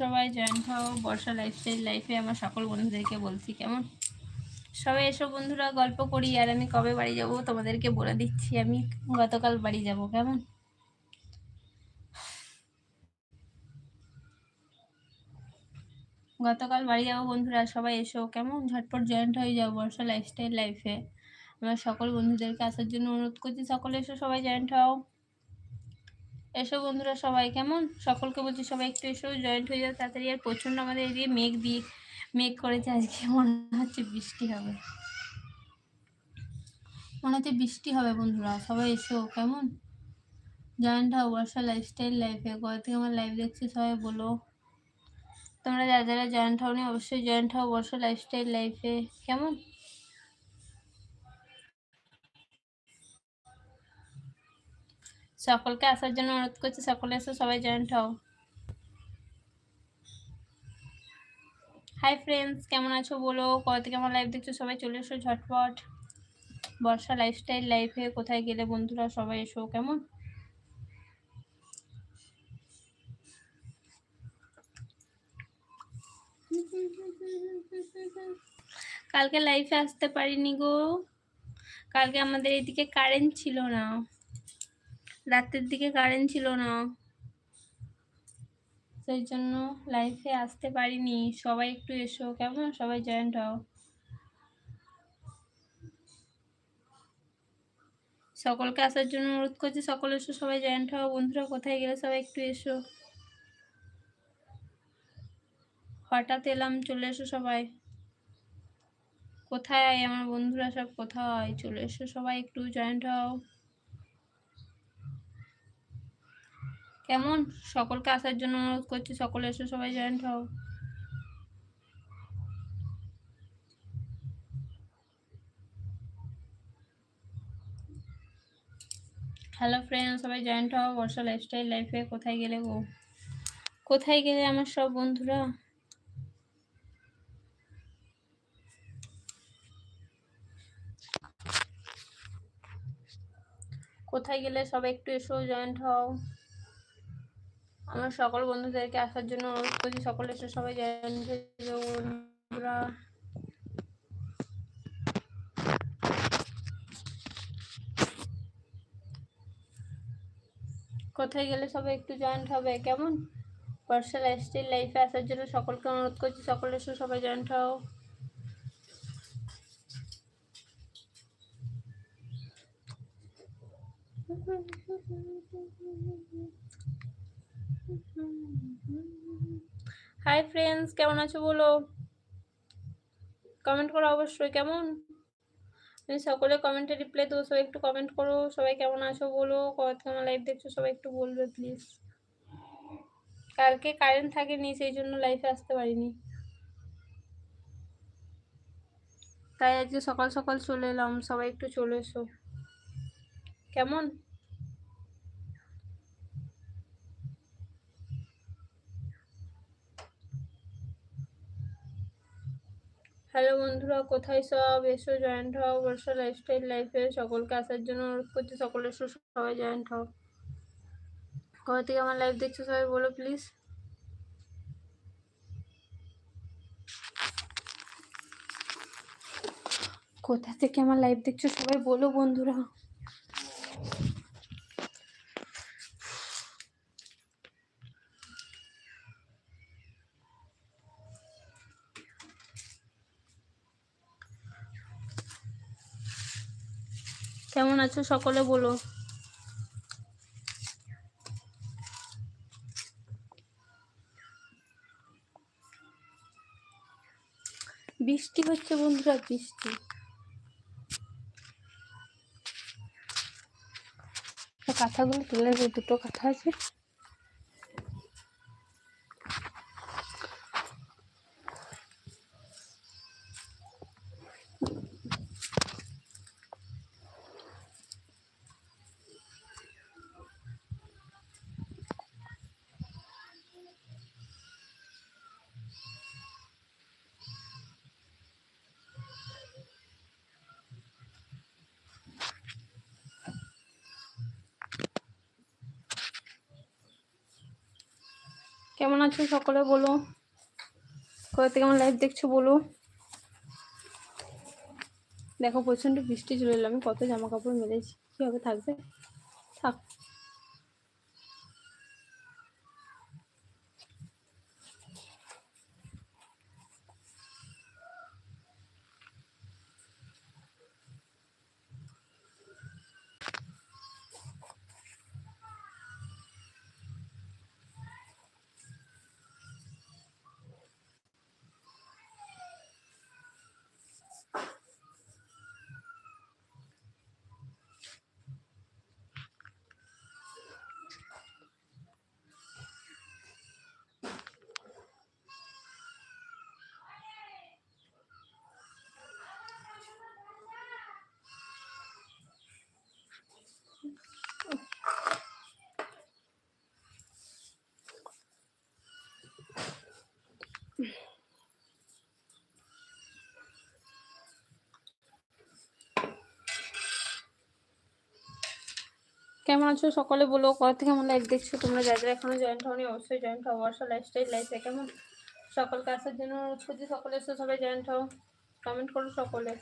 সবাই জয়েন্ট হও, বর্ষা লাইফস্টাইল লাইফে আমার সকল বন্ধুদেরকে বলছি, কেমন? সবাই এসব বন্ধুরা, গল্প করি, আর আমি কবে বাড়ি যাব তোমাদেরকে বলে দিচ্ছি, আমি গতকাল বাড়ি যাব, কেমন? গতকাল বাড়ি যাব বন্ধুরা, সবাই এসো, কেমন? ঝটপট জয়েন্ট হয়ে যাও বর্ষা লাইফস্টাইল লাইফে আমার সকল বন্ধুদেরকে আসার জন্য অনুরোধ করছি, সকলে এসো, সবাই জয়েন্ট হও। এসো বন্ধুরা সবাই, কেমন? সকলকে বলছি সবাই একটু এসো জয়েন্ট হয়ে যাও তাড়াতাড়ি। আর প্রচণ্ড আমাদের এদিকে মেঘ দিয়ে মেঘ করেছে, আজকে মনে হচ্ছে বৃষ্টি হবে। মনে হচ্ছে বৃষ্টি হবে বন্ধুরা, সবাই এসো, কেমন? জয়েন্ট হও, বর্ষা লাইফস্টাইল লাইফে কোথা থেকে আমার লাইভ দেখছি, সবাই বলো। তোমরা যারা যারা জয়েন্ট হও হওনি, অবশ্যই জয়েন্ট হও বর্ষা লাইফস্টাইল লাইফে কেমন? সকলকে আসার জন্য অনুরোধ করছি, সকলে এসে সবাই জয়েন্ট হও। হাই ফ্রেন্ডস কেমন আছো বলো? কত থেকে আমার লাইভ দেখছ? সবাই চলে এসো ঝটপট। বর্ষা লাইফস্টাইল লাইফে কোথায় গেলে বন্ধুরা সবাই এসো, কেমন? কালকে লাইফে আসতে পারিনি গো। কালকে আমাদের এদিকে কারেন্ট ছিল না। রাতের দিকে কারেন্ট ছিল না। সেই জন্য লাইফে আসতে পারিনি। সবাই একটু এসো, কেমন? সবাই জয়েন্ট হও। সকলকে আসার জন্য অনুরোধ করছি, সকল এসো, সবাই জয়েন্ট হও। বন্ধুরা, কোথায় গেলে সবাই একটু এসো। হঠাৎ এলাম, চলে এসো সবাই। কোথায়? আমার বন্ধুরা সব কোথায়? চলে এসো সবাই একটু জয়েন্ট হও। কেমন? সকলকে আসার জন্য অনুরোধ করছি, সকলে এসে, সবাই জয়েন্ট হও। হ্যালো ফ্রেন্ড সবাই জয়েন্ট হও। বর্ষা লাইফস্টাইল লাইফে কোথায় গেলে গো? কোথায় গেলে আমার সব বন্ধুরা? কোথায় গেলে সবাই একটু এসো জয়েন্ট হও। আমার সকল বন্ধুদেরকে আসার জন্য অনুরোধ করছি, সকলে এসে সবাই বন্ধুরা কোথায় গেলে সবাই একটু জয়েন্ট হবে, কেমন? বর্ষা লাইফস্টাইল লাইফে আসার জন্য সকলকে অনুরোধ করছি, সকলে এসে সবাই জয়েন্ট হও। হাই ফ্রেন্ডস কেমন আছো বলো? কমেন্ট করো অবশ্যই, কেমন? তুমি সকলে কমেন্টে রিপ্লাই দেবো সবাই একটু কমেন্ট করো। সবাই কেমন আছো বলো? কত কেমন লাইভ দেখছ, সবাই একটু বলবে প্লিজ কালকে কারেন্ট থাকেনি, সেই জন্য লাইফে আসতে পারিনি। তাই আজকে সকাল সকাল চলে এলাম, সবাই একটু চলে এসো। কেমন? হ্যালো বন্ধুরা, কোথায় সব? এসো জয়েন্ট হও। বর্ষা লাইফস্টাইল লাইফে সকলকে আসার জন্য অনুরোধ করছি, সকলে এসো, সবাই জয়েন্ট হও। কোথা থেকে আমার লাইভ দেখছ, সবাই বলো প্লিজ কোথা থেকে আমার লাইভ দেখছ, সবাই বলো বন্ধুরা কেমন আছো সকলে বলো। বৃষ্টি হচ্ছে বন্ধুরা বৃষ্টি। কথাগুলো তুলে দুটো কথা আছে। আছো সকলে বলো। কোথা থেকে আমার লাইভ দেখছ বলো। দেখো প্রচণ্ড বৃষ্টি চলে এলো, আমি কত জামা কাপড় মেলেছি, কীভাবে থাকবে থাক কেমন আছো? সকলে বলো কত থেকে আমার লাইভ দেখছ? তোমরা যারা এখনও জয়েন্ট হওনি, অবশ্যই জয়েন্ট হও। বর্ষা লাইফস্টাইল লাইফে কেমন? সকলকে আসার জন্য অনুরোধ করছি, সকলে এসে, সবাই জয়েন্ট হও। কমেন্ট করো সকলে।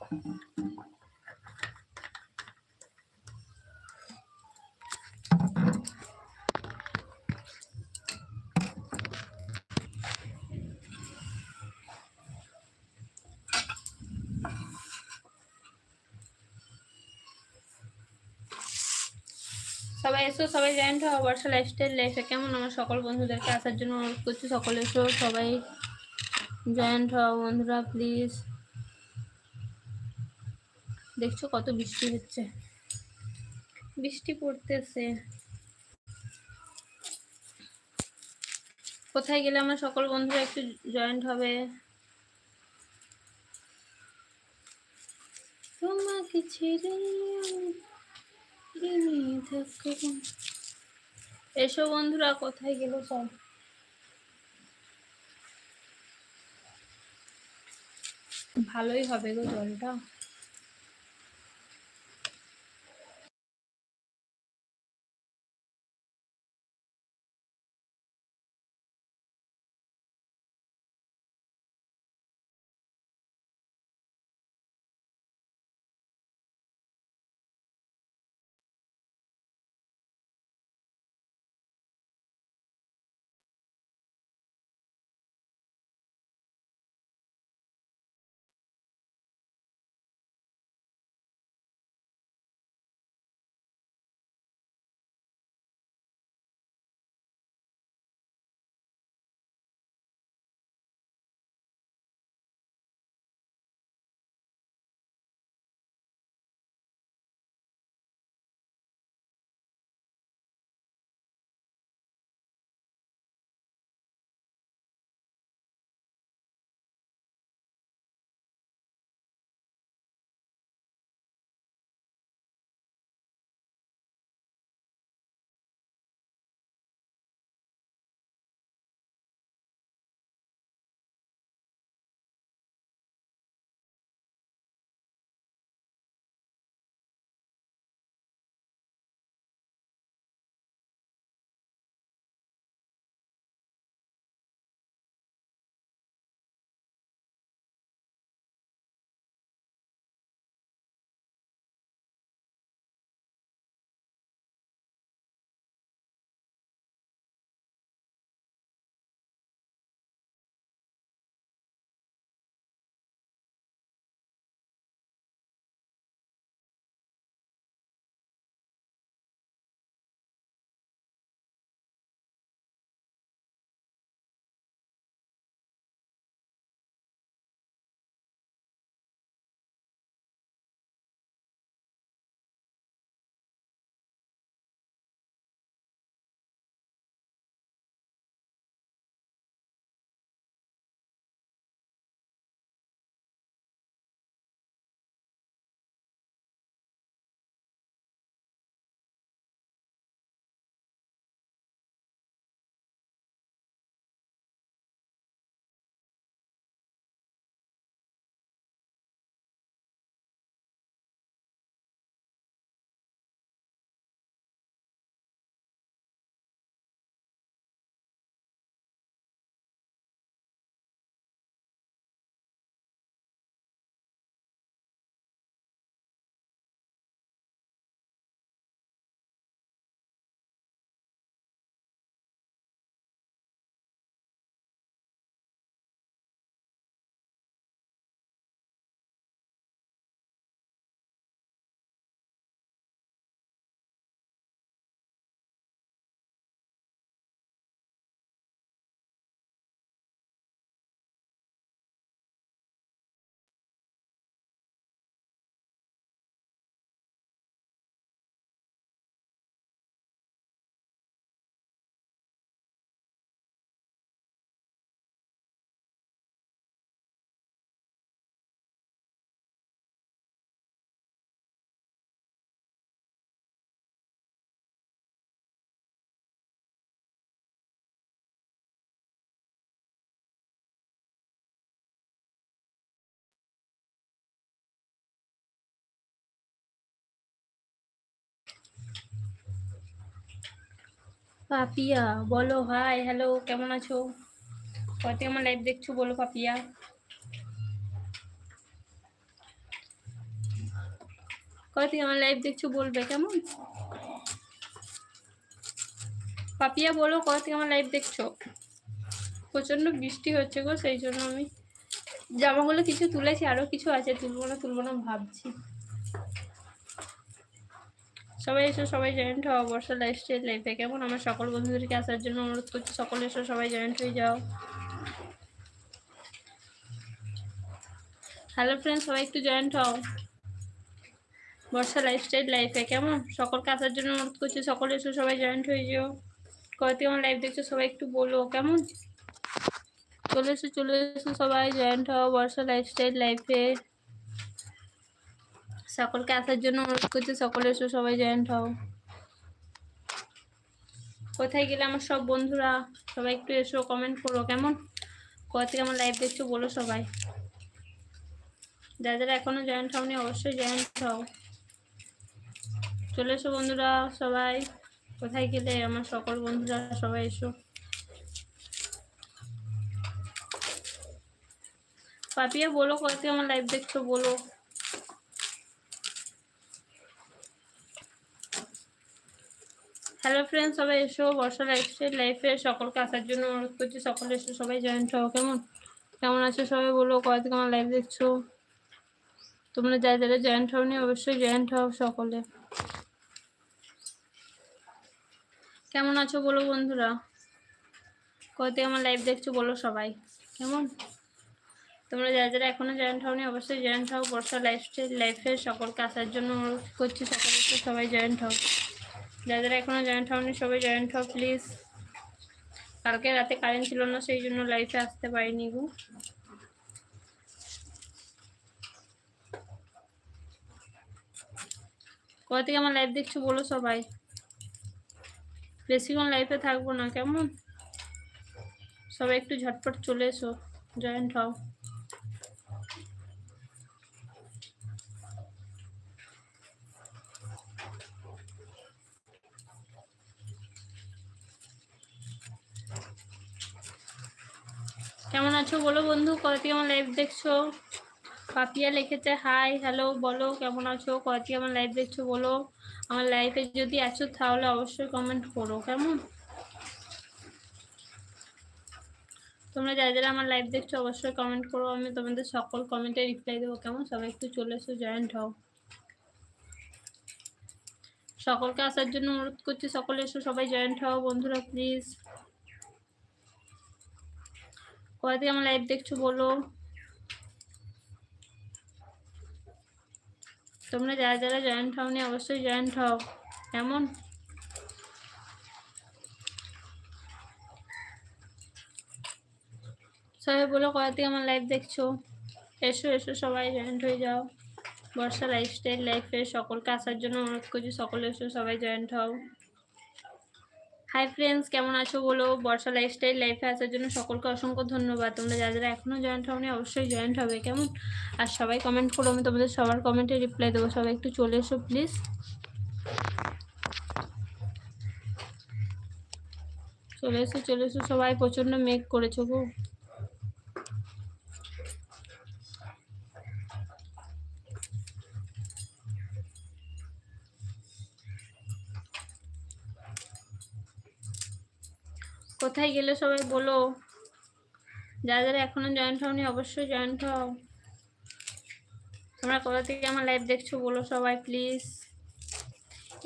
সবাই এসো, সবাই জয়েন্ট হও বর্ষা লাইফস্টাইল লাইফে কেমন? আমার সকল বন্ধুদেরকে আসার জন্য অনুরোধ করছি, সকলে এসো, সবাই জয়েন্ট হও বন্ধুরা প্লিজ দেখছ কত বৃষ্টি হচ্ছে? বৃষ্টি পড়তেছে। কোথায় গেলে আমার সকল বন্ধুরা একটু জয়েন্ট হবে? তোমাকে ছেড়ে। এসো বন্ধুরা কোথায় গেল সব? ভালোই হবে গো জলটা। পাপিয়া, বলো হাই হ্যালো কেমন আছো? কত আমার লাইভ দেখছ বলো পাপিয়া? কত আমার লাইভ দেখছ বলবে, কেমন? পাপিয়া, বলো কত আমার লাইভ দেখছ? প্রচণ্ড বৃষ্টি হচ্ছে গো, সেই জন্য আমি জামাগুলো কিছু তুলেছি, আরও কিছু আছে, তুলবো না তুলবো না, ভাবছি। সবাই এসো, সবাই জয়েন্ট হও বর্ষা লাইফস্টাইল লাইফে কেমন আমার সকল বন্ধুদেরকে আসার জন্য অনুরোধ করছি, সকলে এসো, সবাই জয়েন্ট হয়ে যাও। হ্যালো ফ্রেন্ড সবাই একটু জয়েন্ট হও। বর্ষা লাইফস্টাইল লাইফে কেমন? সকলকে আসার জন্য অনুরোধ করছি, সকলে এসো, সবাই জয়েন্ট হয়ে যাও। কয়টি আমার লাইভ দেখছ, সবাই একটু বলো, কেমন? চলে এসো চলে এসো, সবাই জয়েন্ট হও। বর্ষা লাইফস্টাইল লাইফে সকলকে আসার জন্য অনুরোধ করছি সকলে এসো সবাই জয়েন্ট হও। কোথায় গেলে আমার সব বন্ধুরা, সবাই একটু এসো কমেন্ট করো, কেমন? কোথা থেকে আমার লাইভ দেখছ বলো সবাই। যারা যারা এখনও জয়েন্ট হওনি, অবশ্যই জয়েন্ট হও। চলে এসো বন্ধুরা সবাই। কোথায় গেলে আমার সকল বন্ধুরা, সবাই এসো। পাপিয়া বলো কোথা থেকে আমার লাইভ দেখছ বলো। হ্যালো ফ্রেন্ড সবাই এসো, বর্ষা লাইফস্টাইল লাইফে সকলকে আসার জন্য অনুরোধ করছি। সকলে এসো, সবাই জয়েন্ট হও, কেমন? কেমন আছো সবাই বলো? কয় থেকে আমার লাইভ দেখছ? তোমরা যারা যারা জয়েন্ট হওনি, অবশ্যই জয়েন্ট হও সকলে। কেমন আছো বলো বন্ধুরা? কয় থেকে আমার লাইভ দেখছ বলো সবাই। কেমন? তোমরা যারা যারা এখনও জয়েন্ট হওনি, অবশ্যই জয়েন্ট হও। বর্ষা লাইফস্টাইল লাইফে সকলকে আসার জন্য অনুরোধ করছি, সকলে সবাই জয়েন্ট হও। যারা যারা এখনও জয়েন্ট হওনি, সবাই জয়েন্ট হও প্লিজ কালকে রাতে কারেন্ট ছিল না, সেই জন্য লাইফে আসতে পারিনি গো। কোথা থেকে আমার লাইভ দেখছ বলো সবাই? বেশিক্ষণ লাইফে থাকব না, কেমন? সবাই একটু ঝটপট চলে এসো জয়েন্ট হও কেমন আছো বলো বন্ধু কয়টি আমার লাইভ দেখছ? পাপিয়া লিখেছে হাই হ্যালো বলো, কেমন আছো? কয়টি আমার লাইভ দেখছ, বলো। আমার লাইফে যদি আছো, তাহলে অবশ্যই কমেন্ট করো, কেমন? তোমরা যারা যারা আমার লাইভ দেখছ, অবশ্যই কমেন্ট করো। আমি তোমাদের সকল কমেন্টে রিপ্লাই দেবো, কেমন? সবাই একটু চলে এসো জয়েন্ট হও। সকলকে আসার জন্য অনুরোধ করছি, সকলে এসো, সবাই জয়েন্ট হও। বন্ধুরা প্লিজ কোথা থেকে আমার লাইভ দেখছ, বলো। তোমরা যারা যারা জয়েন্ট হওনি, অবশ্যই জয়েন্ট হও। কেমন? সবাই বলো কোথা থেকে আমার লাইভ দেখছ? এসো এসো, সবাই জয়েন্ট হয়ে যাও। বর্ষা লাইফস্টাইল লাইফে সকলকে আসার জন্য অনুরোধ করছি, সকলে এসো, সবাই জয়েন্ট হও। হাই ফ্রেন্ডস কেমন আছো বলো? বর্ষা লাইফস্টাইল লাইফে আসার জন্য সকলকে অসংখ্য ধন্যবাদ। তোমরা যারা যারা এখনও জয়েন্ট হওনি, অবশ্যই জয়েন্ট হবে, কেমন? আর সবাই কমেন্ট করো, আমি তোমাদের সবার কমেন্টে রিপ্লাই দেবো। সবাই একটু চলে এসো প্লিজ চলে এসো চলে এসো। সবাই প্রচণ্ড মেক করেছ গো। কোথায় গেলে সবাই বলো? যারা যারা এখনও জয়েন্ট হওনি, অবশ্যই জয়েন্ট হও। তোমরা কোথা থেকে আমার লাইভ দেখছ বলো সবাই প্লিজ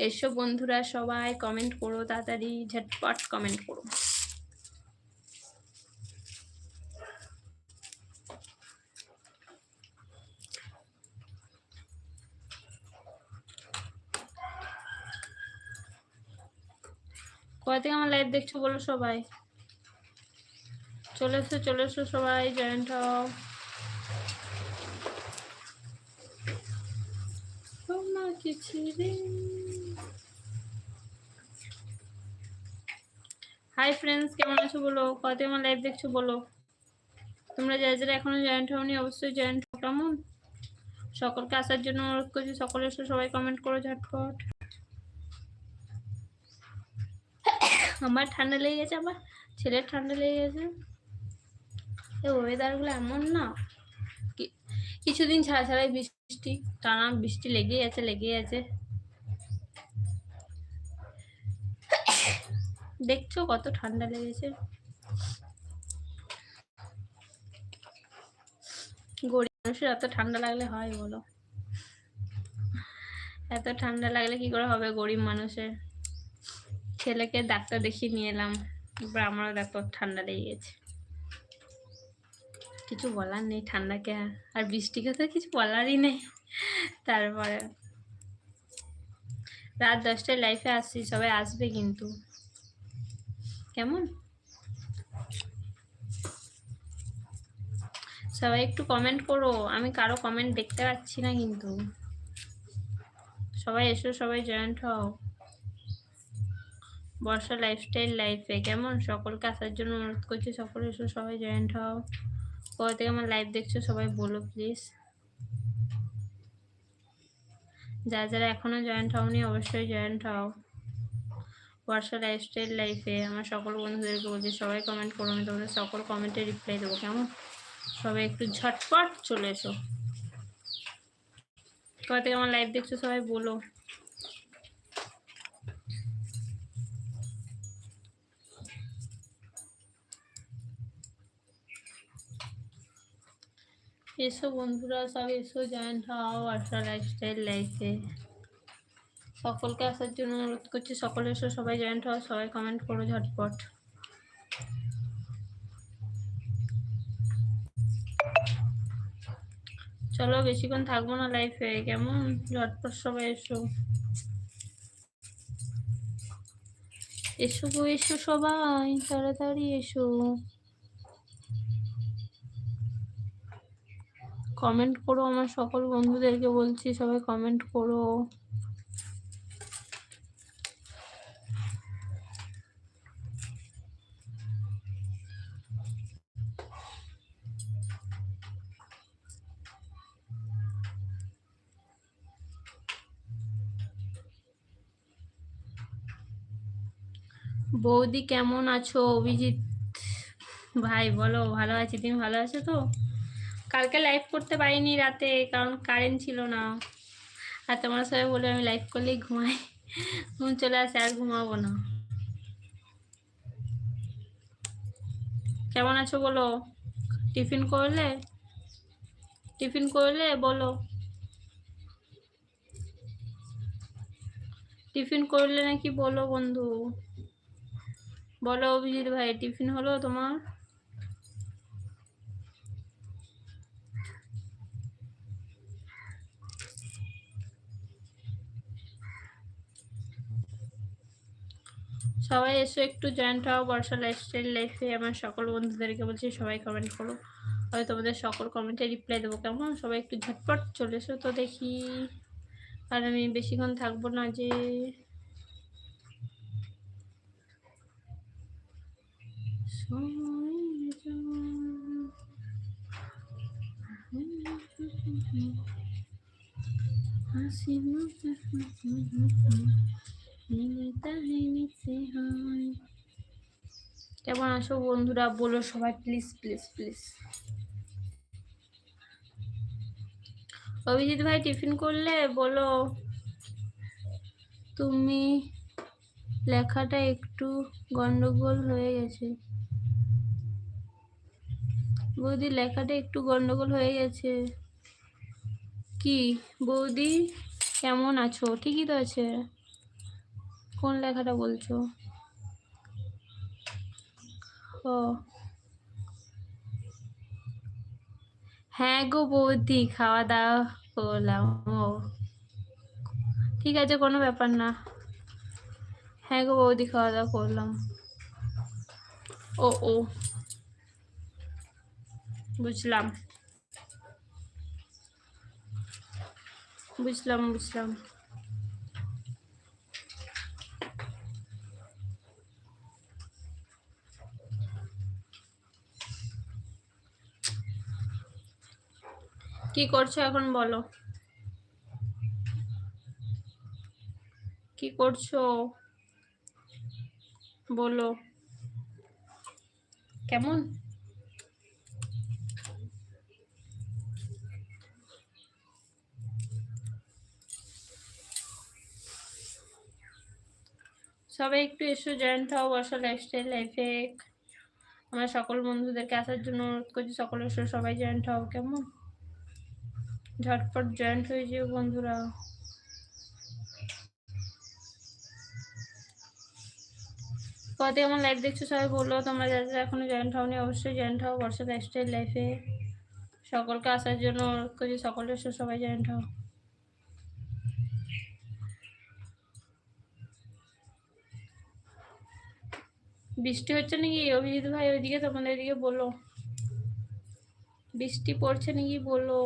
এসো বন্ধুরা সবাই কমেন্ট করো, তাড়াতাড়ি, ঝটপট কমেন্ট করো। কোথা থেকে আমার লাইভ দেখছ বলো সবাই? চলে এসো চলে এসো সবাই জয়েন্ট হও। হাই ফ্রেন্ডস কেমন আছো বলো? কত আমার লাইভ দেখছ বলো? তোমরা যারা যারা এখনও জয়েন্ট হওনি, অবশ্যই জয়েন্ট হও, কেমন? সকলকে আসার জন্য অনুরোধ করছি, সকলে এসে, সবাই কমেন্ট করো ঝটপট। আমার ঠান্ডা লেগে গেছে, আমার ছেলের ঠান্ডা লেগে গেছে। এই ওয়েদারগুলো এমন না। কিছুদিন ছাড়া ছাড়াই বৃষ্টি, টানা বৃষ্টি লেগেই আছে লেগেই আছে। দেখছ কত ঠান্ডা লেগেছে। গরিব মানুষের এত ঠান্ডা লাগলে হয় বলো। এত ঠান্ডা লাগলে কি করে হবে গরিব মানুষের? ছেলেকে ডাক্তার দেখিয়ে নিয়ে এলাম, এবার আমারও দেখো ঠান্ডা লেগে গেছে। কিছু বলার নেই, ঠান্ডাকে আর- বৃষ্টিকে তো কিছু বলারই নেই। তারপরে রাত দশটায় লাইফে আসছি, সবাই আসবে কিন্তু। কেমন? সবাই একটু কমেন্ট করো, আমি কারও কমেন্ট দেখতে পাচ্ছি না কিন্তু। সবাই এসো, সবাই জয়েন্ট হও। বর্ষা লাইফস্টাইল লাইফে কেমন? সকলকে আসার জন্য অনুরোধ করছি, সকলে এসো, সবাই জয়েন্ট হও। কোথা থেকে আমার লাইভ দেখছ, সবাই বলো প্লিজ যারা যারা এখনও জয়েন্ট হওনি, অবশ্যই জয়েন্ট হও। বর্ষা লাইফস্টাইল লাইফে আমার সকল বন্ধুদেরকে বলছি, সবাই কমেন্ট করো, আমি তোমাদের সকল কমেন্টে রিপ্লাই দেবো, কেমন? সবাই একটু ঝটপট চলে এসো। কবে থেকে আমার লাইভ দেখছ, সবাই বলো। এসো বন্ধুরা সব এসো জয়েন্ট হও বর্ষা লাইফস্টাইল লাইফে সকলকে আসার জন্য অনুরোধ করছি, সকলে এসো, সবাই জয়েন্ট হও, সবাই কমেন্ট করো ঝটপট। চলো, বেশিক্ষণ থাকব না লাইফে কেমন? ঝটপট সবাই এসো। এসো এসো সবাই, তাড়াতাড়ি এসো। কমেন্ট করো আমার সকল বন্ধুদেরকে বলছি, সবাই কমেন্ট করো। বৌদি কেমন আছো? অভিজিৎ ভাই, বলো, ভালো আছি? তুমি ভালো আছো তো? কালকে লাইভ করতে পারিনি রাতে, কারণ কারেন্ট ছিল না। আর তোমার সবাই বলে আমি লাইভ করলেই ঘুমাই। ঘুম চলে আসে, আর ঘুমাবো না। কেমন আছো বলো? টিফিন করলে? টিফিন করলে বলো। টিফিন করলে নাকি বলো বন্ধু। বলো অভিজিৎ ভাই, টিফিন হলো তোমার? সবাই এসো, একটু জয়েন্ট হও, বর্ষা লাইফস্টাইল লাইফে আমার সকল বন্ধুদেরকে বলছি, সবাই কমেন্ট করো। হয়তো তোমাদের সকল কমেন্টে রিপ্লাই দেবো, কেমন? সবাই একটু ঝটপট চলে এসো তো দেখি। আর আমি বেশিক্ষণ থাকব না যে আছো বন্ধুরা, বলো সবাই প্লিজ প্লিজ প্লিজ অভিজিৎ ভাই টিফিন করলে? বলো। তুমি লেখাটা একটু গন্ডগোল হয়ে গেছে। বৌদি, লেখাটা একটু গন্ডগোল হয়ে গেছে। কি? বৌদি, কেমন আছো? ঠিকই তো আছে? কোন লেখাটা বলছো? হ্যাঁ গো বৌদি, খাওয়া দাওয়া করলাম, ও। ঠিক আছে, কোনো ব্যাপার না। হ্যাঁ গো বৌদি, খাওয়া দাওয়া করলাম। ও ও। বুঝলাম। বুঝলাম বুঝলাম। কি করছ এখন বলো। কি করছ? বলো। কেমন? সবাই একটু এসো, জয়েন্ট হও বর্ষা লাইফস্টাইল লাইফে আমার সকল বন্ধুদেরকে আসার জন্য অনুরোধ করছি, সকলে এসো, সবাই জয়েন্ট হও, কেমন? ঝটপট জয়েন্ট হয়ে যেও বন্ধুরা। কত আমার লাইভ দেখছ সবাই বলল তোমরা যারা এখনও জয়েন্ট হওনি, অবশ্যই জয়েন্ট হও। বর্ষা লাইফস্টাইল লাইফে সকলকে আসার জন্য করছি সকলে সবাই জয়েন্ট হও। বৃষ্টি হচ্ছে নাকি? অভিজিৎ ভাই ওইদিকে, তোমাদের এদিকে বলো। বৃষ্টি পড়ছে নাকি বলো।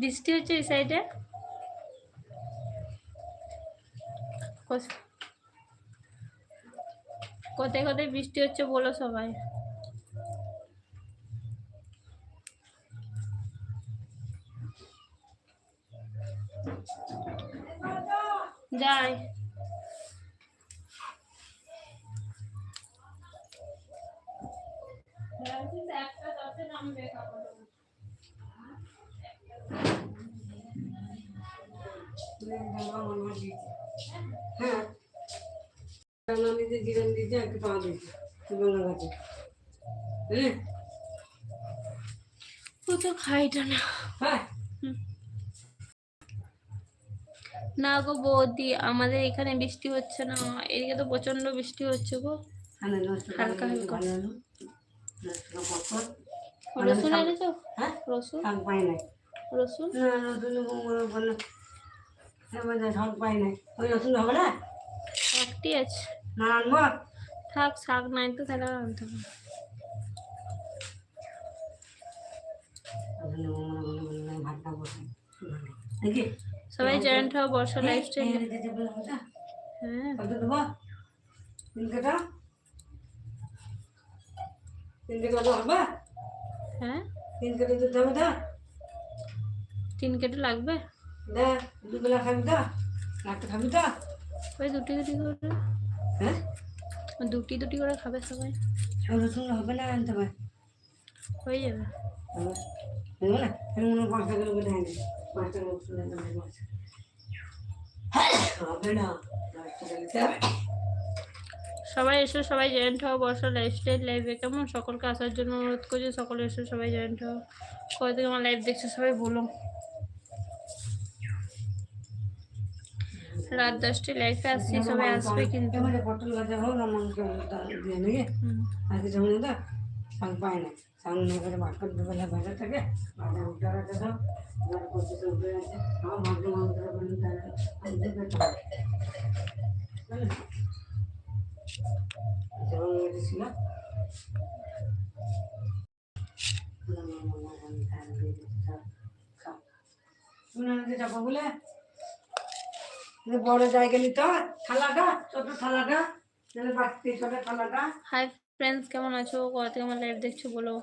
বৃষ্টি হচ্ছে এই সাইডে। কোথায় কোথায় বৃষ্টি হচ্ছে বলো সবাই। দিতে পাওয়া হ্যাঁ ও তো খাইটা না। হ্যাঁ। না গো বৌদি আমাদের এখানে বৃষ্টি হচ্ছে না এদিকে তো প্রচণ্ড বৃষ্টি হচ্ছে গো। হ্যাঁ হালকা হালকা। রসুন এনেছো? হ্যাঁ? রসুন? রসুন? রসুন না? একটি আছে। না আনব। থাক শাক নাই তো তাহলে আর আনতে হবে সবাই জয়েন্ট হও বর্ষা হ্যাঁ, লাইফস্টাইল। হ্যাঁ কত দেবো। তিন হ্যাঁ। তিন কেটে দিতে হবে দা তিন কেটে লাগবে? দা দুবেলা খাবি দা একটা খাবি দা ওই দুটি দুটি করে। হ্যাঁ? দুটি দুটি করে খাবে সবাই। সব রসুন হবে না আনতে হবে হয়ে যাবে। হবে হবে না? আমি মনে পাঁচটা করে বলে আনি পাঁচটা রসুন আনতে হবে না। পাঁচটা করে দিতে হবে সবাই এসো সবাই জয়েন্ট হও বর্ষা লাইফস্টাইল লাইভে কেমন? সকলকে আসার জন্য অনুরোধ করছি সকলে এসো সবাই জয়েন্ট হও। থেকে আমার লাইভ দেখছ সবাই বলো। রাত দশটায় লাইফে আসছি সবাই আসবে কিন্তু পটল ভাজা হোক না মাংস দিয়ে নিয়ে। আর কিছু মনে দা শাক পায় না সামনে করে ভাত করে দুবেলা ভাজা থাকে ভাজা উঠে রাখে দাও মাংস বলে তারা আমি দেবে তো যেমন মেরেছিল শুনে চাপা বলে যে বড় জায়গা নিতে হয় থালাটা ছোট থালাটা হাই ফ্রেন্ডস কেমন আছো? কবে থেকে আমার লাইভ দেখছ বলো?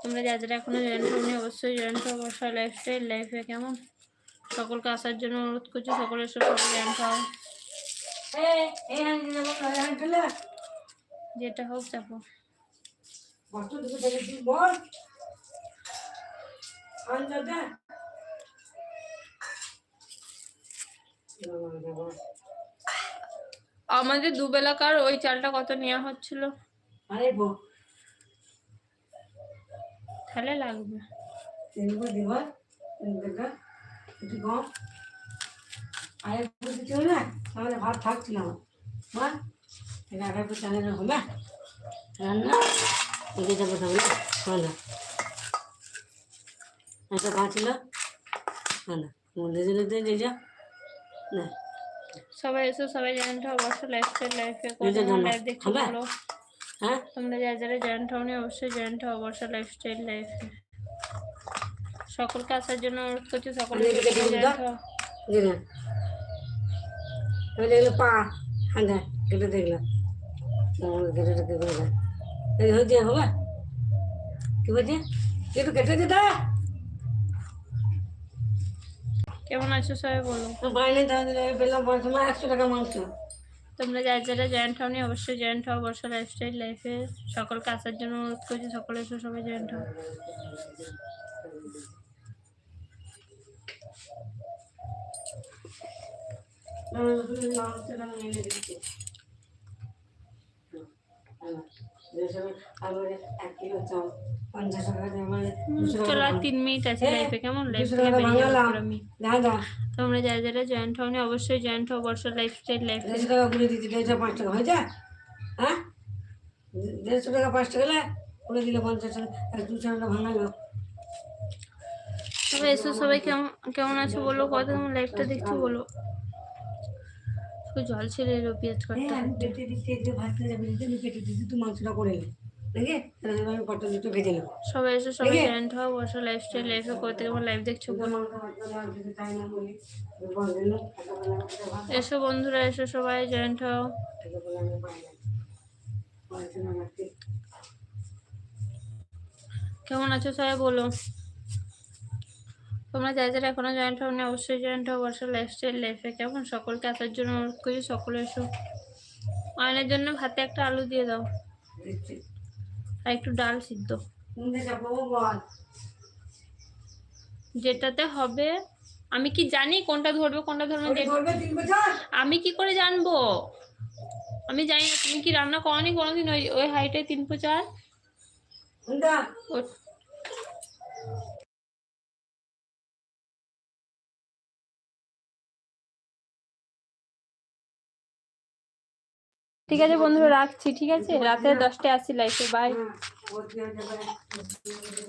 তোমরা যারা যারা এখনও জয়েন হওনি অবশ্যই জয়েন হও বর্ষা লাইফস্টাইল লাইফে কেমন? সকলকে আসার জন্য অনুরোধ করছি সকলে এসে সকলে জয়েন হও এই এই হাঁড়ি যাব নয় হাঁড়ি ফেলে যেটা হোক বল? আমাদের দুবেলাকার ওই চালটা কত নেওয়া হচ্ছিল? তাহলে লাগবে। ভাত থাকছিল আমার। মা এটা আগে একটু হবে রান্না এগিয়ে যাব তাহলে। হলো একটা ভাত ছিল হলো। মধ্যে দিলে তো যে যা। না। সবাই এসো সবাই জয়েন হও বর্ষা লাইফস্টাইল লাইফে এই যে জানো, লাইভ দেখছ হবে? বলো। হ্যাঁ? তোমরা যারা যারা জয়েন্ট হওনি অবশ্যই জয়েন্ট হও বর্ষা লাইফস্টাইল লাইফে সকলকে আসার জন্য অনুরোধ করছি সকলে আমি এদিকে ঢুকে জয়েন্ট দাও। হও। দিলাম আমি দেখলাম পা হাঁটা কেটে দেখলাম কেটে কেটে দেখলাম এই হয়েছে হবে? কি বলছে একটু কেটে দিতে কেমন আছো সবাই বলো? বাইরে তাহলে পেলাম প্রথমে একশো টাকা মাংস। তোমরা যারা যারা জয়েন্ট হওনি অবশ্যই জয়েন্ট হও বর্ষা লাইফস্টাইল লাইফে সকলকে আসার জন্য অনুরোধ করছি সকলে এসো সবাই জয়েন্ট হও। মাংস টাকা দিচ্ছি আমার এক কিলো চাল আর তিন মিনিট আছে হ্যাঁ, লাইফে কেমন? লাইফ তোমরা যারা যারা জয়েন্ট হওনি অবশ্যই জয়েন্ট হও বর্ষা লাইফস্টাইল লাইফে দেড়শো টাকা করে দিচ্ছি দেড়শো পাঁচ টাকা। হয়ে যায় হ্যাঁ? দেড়শো টাকা পাঁচ টাকা করে দিলে পঞ্চাশ টাকা দুশো টাকা ভাঙালো সবাই এসো সবাই কেমন কেমন আছো বলো কত লাইফটা দেখছ বলো। জল ছেড়ে এলো পেঁয়াজ হ্যাঁ কাটতে। আমি পেটে দিচ্ছি একটু ভাত খেয়ে যাবে দিতে আমি পেটে দিচ্ছি তুই মাংসটা করে নে। সবাই এসো সবাই জয়েন্ট হও বর্ষা লাইফস্টাইল লাইফে আমার লাইফ দেখছ বলো। এসো বন্ধুরা এসো সবাই জয়েন্ট হও কেমন আছো সবাই বলো। তোমরা যারা যারা এখনও জয়েন্ট হও না অবশ্যই জয়েন্ট হও। বর্ষা লাইফস্টাইল লাইফে কেমন? সকলকে আসার জন্য অনুরোধ করি সকলে এসো। আয়নের জন্য ভাতে একটা আলু দিয়ে দাও। আর একটু ডাল সিদ্ধ। যেটাতে হবে আমি কি জানি কোনটা ধরবে কোনটা ধরবে আমি কি করে জানব? আমি জানি না তুমি কি রান্না করনি কোনোদিন ওই ওই হাইটে তিন পো চার ঠিক আছে বন্ধুরা রাখছি ঠিক আছে? রাতে দশটায় আসি লাইফে বাই